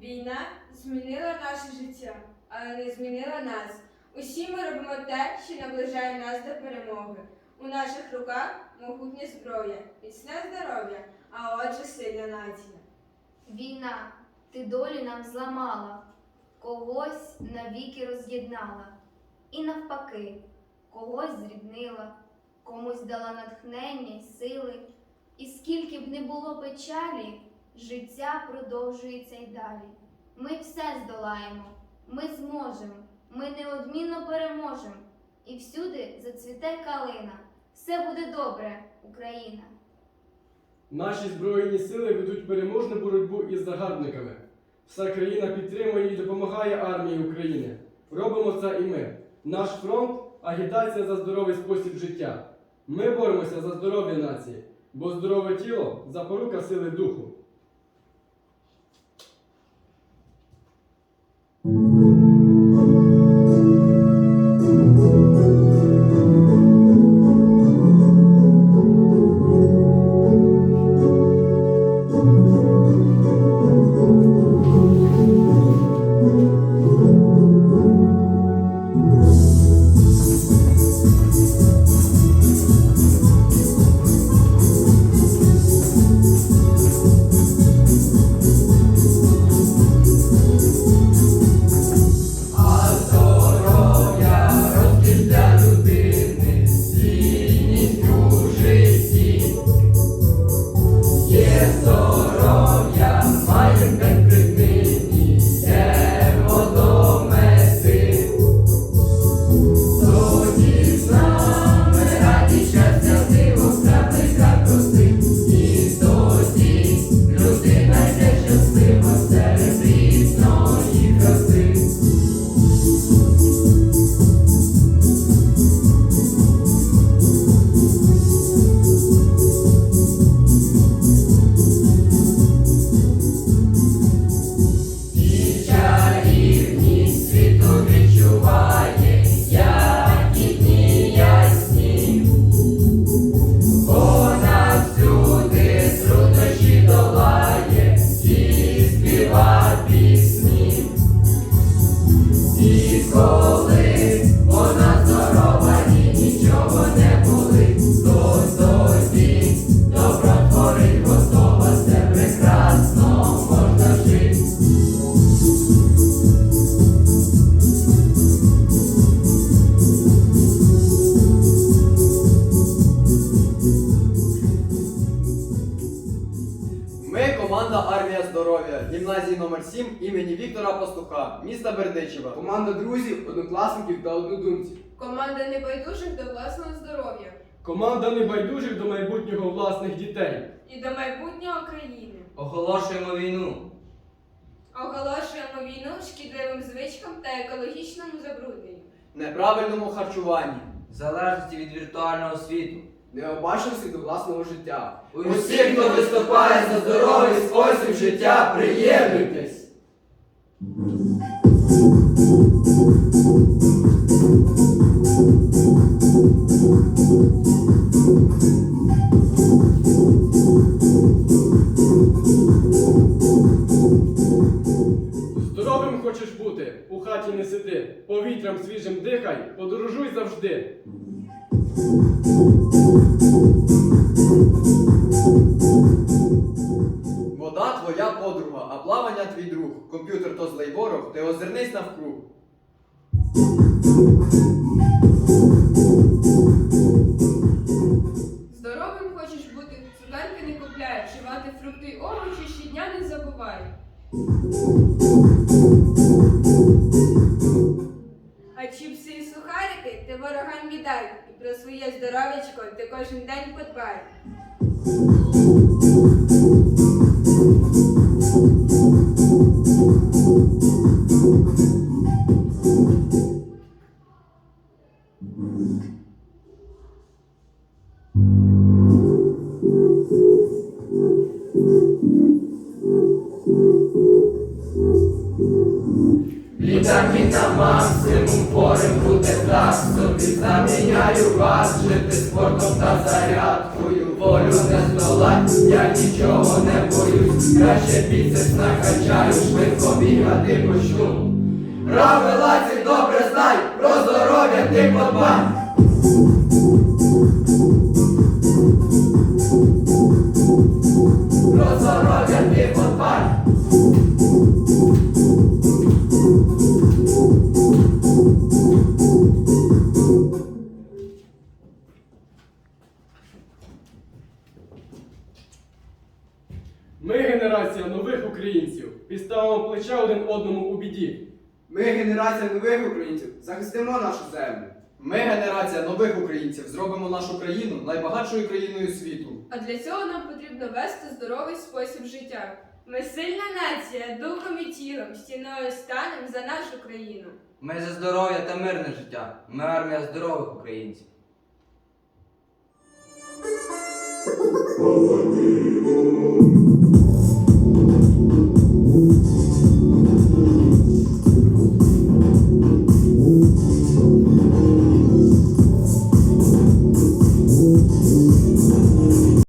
Війна змінила наше життя, але не змінила нас. Усі ми робимо те, що наближає нас до перемоги. У наших руках могутня зброя, міцне здоров'я, а отже сильна нація. Війна, ти долі нам зламала, когось навіки роз'єднала, і навпаки, когось зріднила, комусь дала натхнення й сили, і скільки б не було печалі, життя продовжується й далі. Ми все здолаємо, ми зможемо, ми неодмінно переможемо, і всюди зацвіте калина. Все буде добре, Україна. Наші Збройні сили ведуть переможну боротьбу із загарбниками. Вся країна підтримує і допомагає армії України. Робимо це і ми. Наш фронт агітація за здоровий спосіб життя. Ми боремося за здоров'я нації, бо здорове тіло запорука сили духу. Здоров'я гімназії номер 7 імені Віктора Пастуха, міста Бердичева. Команда друзів, однокласників та однодумців. Команда небайдужих до власного здоров'я Команда небайдужих до майбутнього власних дітей. і до майбутнього країни. Оголошуємо війну. Оголошуємо війну шкідливим звичкам та екологічному забрудненню. Неправильному харчуванні. Залежності від віртуального світу. Необачності до власного життя. Усі, хто виступає за здоровий спосіб життя, приєднуйтесь! Здоровим хочеш бути, у хаті не сиди, повітрям свіжим дихай, подорожуй завжди. Вода твоя подруга, а плавання твій друг. Комп'ютер то злий ворог, ти озирнись навкруг. Здоровим хочеш бути, цукерки не купляй, вживати фрукти й овочі щодня не забувай. Здоров'ячко ти кожен день подбай. Вітаміна максимум порим Заміняю вас жити спортом та зарядкою волю не здолать, я нічого не боюсь, краще біцепс накачаю, швидко бігати почну. Правила ці добре знай, про здоров'я ти подбай. Ми генерація нових українців. Підставимо плече один одному у біді. Ми, генерація нових українців, захистимо нашу землю. Ми, генерація нових українців, зробимо нашу країну найбагатшою країною світу. А для цього нам потрібно вести здоровий спосіб життя. Ми сильна нація, духом і тілом, стіною станем за нашу країну. Ми за здоров'я та мирне життя. Ми армія здорових українців.